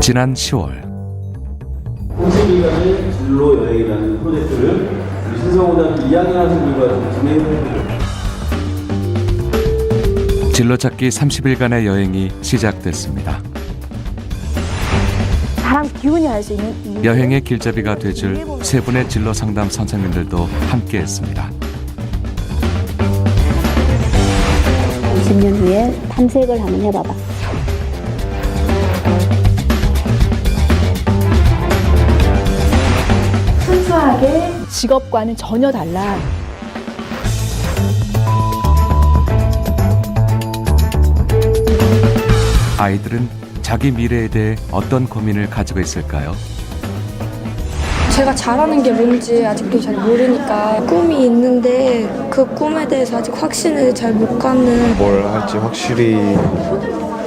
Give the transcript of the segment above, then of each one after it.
지난 10월 30일간의 진로 여행이라는 프로젝트를 우리 신성고등학교 2학년 학생들과 진행을 해드립니다. 진로 찾기 30일간의 여행이 시작됐습니다. 사람 기운이 할수 있는 이 여행의 길잡이가 되줄 세 분의 진로 상담 선생님들도 함께했습니다. 20년 후에 탐색을 한번 해봐봐. 직업과는 전혀 달라. 아이들은 자기 미래에 대해 어떤 고민을 가지고 있을까요? 제가 잘하는 게 뭔지 아직도 잘 모르니까 꿈이 있는데 그 꿈에 대해서 아직 확신을 잘 못 갖는 뭘 할지 확실히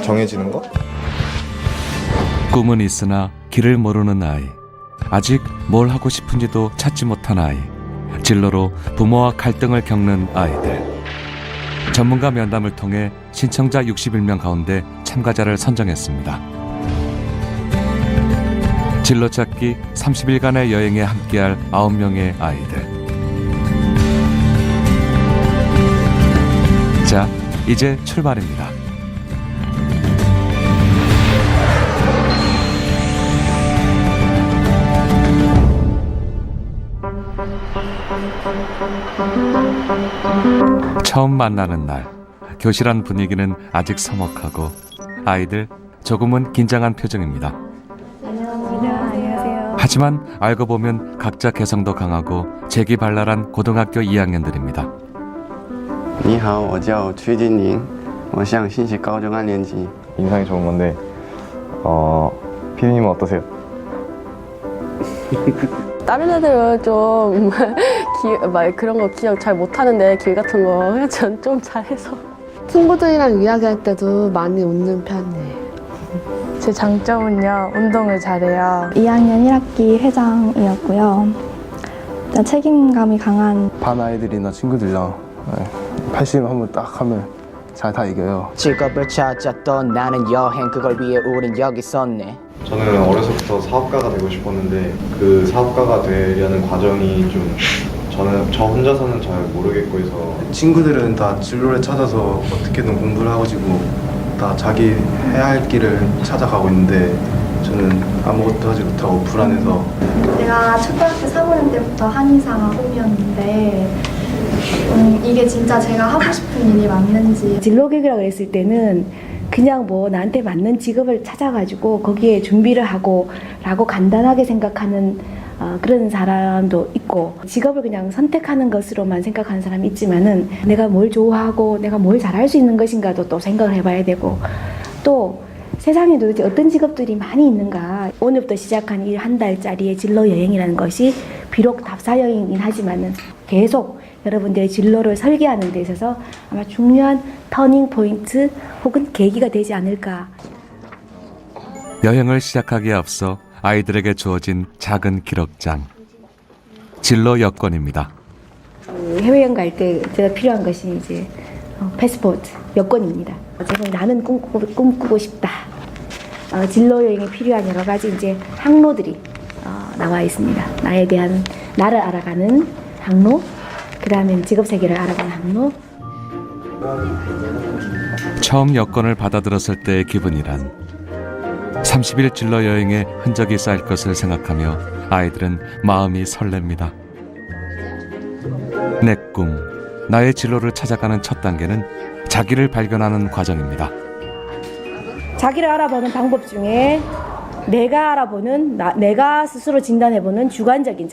정해지는 거? 꿈은 있으나 길을 모르는 아이. 아직 뭘 하고 싶은지도 찾지 못한 아이. 진로로 부모와 갈등을 겪는 아이들. 전문가 면담을 통해 신청자 61명 가운데 참가자를 선정했습니다. 진로 찾기 30일간의 여행에 함께할 9명의 아이들. 자, 이제 출발입니다. 처음 만나는 날 교실 안 분위기는 아직 서먹하고 아이들 조금은 긴장한 표정입니다. 하지만 알고 보면 각자 개성도 강하고 재기발랄한 고등학교 2학년들입니다. 你好，我叫崔金宁，我上信息高中二年级。 인상이 좋은 건데 어 피디님은 어떠세요? 다른 애들은 좀 기, 막 그런 거 기억 잘 못하는데 길 같은 거 그냥 전 좀 잘해서 친구들이랑 이야기할 때도 많이 웃는 편이에요. 제 장점은요, 운동을 잘해요. 2학년 1학기 회장이었고요. 일단 책임감이 강한 반 아이들이나 친구들이랑 네, 팔씨름 한번 딱 하면 잘 다 이겨요. 직업을 찾았던 나는 여행 그걸 위해 우린 여기 있었네. 저는 어려서부터 사업가가 되고 싶었는데 그 사업가가 되려는 과정이 좀 저는 저 혼자서는 잘 모르겠고 해서. 친구들은 다 진로를 찾아서 어떻게든 공부를 하고 지고 다 자기 해야 할 길을 찾아가고 있는데 저는 아무것도 하지 못하고 불안해서. 내가 초등학교 3학년 때부터 한의사가 꿈이었는데 음, 이게 진짜 제가 하고 싶은 일이 맞는지. 진로교육이라고 했을 때는 그냥 뭐 나한테 맞는 직업을 찾아가지고 거기에 준비를 하고 라고 간단하게 생각하는 어, 그런 사람도 있고 직업을 그냥 선택하는 것으로만 생각하는 사람이 있지만은 내가 뭘 좋아하고 내가 뭘 잘할 수 있는 것인가도 또 생각을 해봐야 되고 또 세상에 도대체 어떤 직업들이 많이 있는가. 오늘부터 시작한 이 한 달짜리의 진로 여행이라는 것이 비록 답사 여행이긴 하지만은 계속 여러분들의 진로를 설계하는 데 있어서 아마 중요한 터닝 포인트 혹은 계기가 되지 않을까 여행을 시작하기에 앞서 아이들에게 주어진 작은 기록장. 진로 여권입니다. 그 해외여행 갈 때 제가 필요한 것이 이제 어, 패스포트 여권입니다. 제가 나는 꿈꾸고, 꿈꾸고 싶다. 어, 진로 여행에 필요한 여러 가지 이제 항로들이 어, 나와 있습니다. 나에 대한 나를 알아가는 항로, 그 다음에 직업 세계를 알아가는 항로, 처음 여권을 받아들었을 때의 기분이란 30일 진로 여행에 흔적이 쌓일 것을 생각하며 아이들은 마음이 설렙니다. 내 꿈, 나의 진로를 찾아가는 첫 단계는 자기를 발견하는 과정입니다. 자기를 알아보는 방법 중에 내가 알아보는 나, 내가 스스로 진단해보는 주관적인